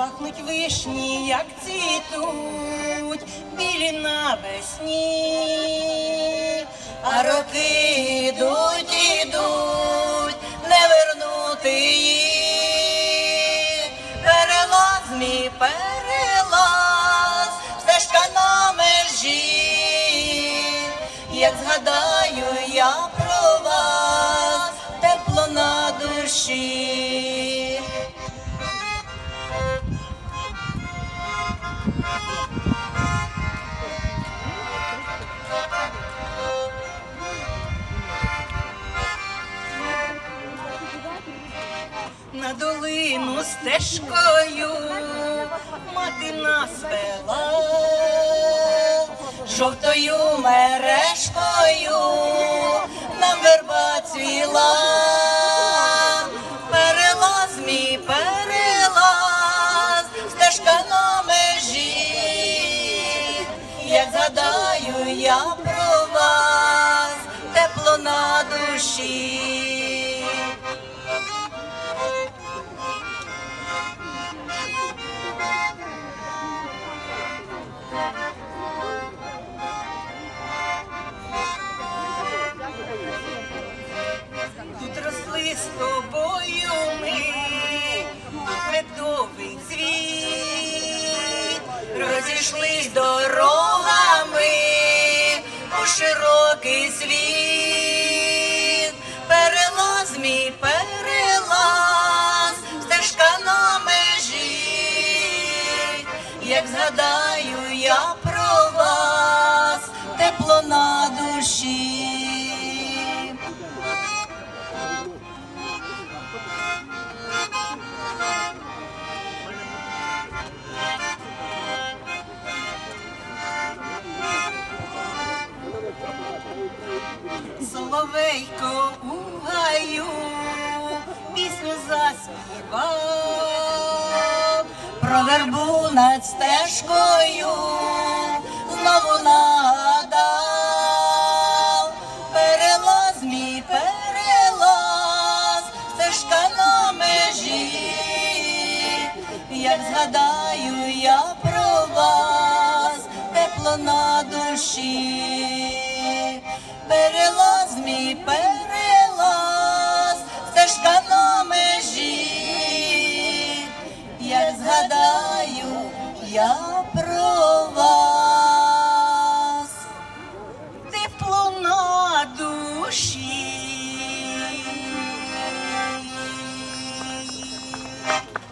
Пахнуть вишні, як цвітуть, білі навесні, а роки йдуть, ідуть, не вернути їх. Перелаз мій перелаз, стежка на межі, як згадаю я про вас, тепло на душі. На долину стежкою. Мати нас вела, жовтою мережкою. Нам верба цвіла, перелаз мій перелаз, стежка на межі, як згадаю я про вас, тепло на душі. З тобою ми, медовий цвіт, розійшлись дорогами у широкий світ, перелаз мій перелаз, стежка на межі, як згадаю Соловейко у гаю пісню заспівав, про вербу над стежкою знову нагадав, перелаз мій перелаз, стежка на межі, як згадаю я про вас, тепло на душі. Я про вас,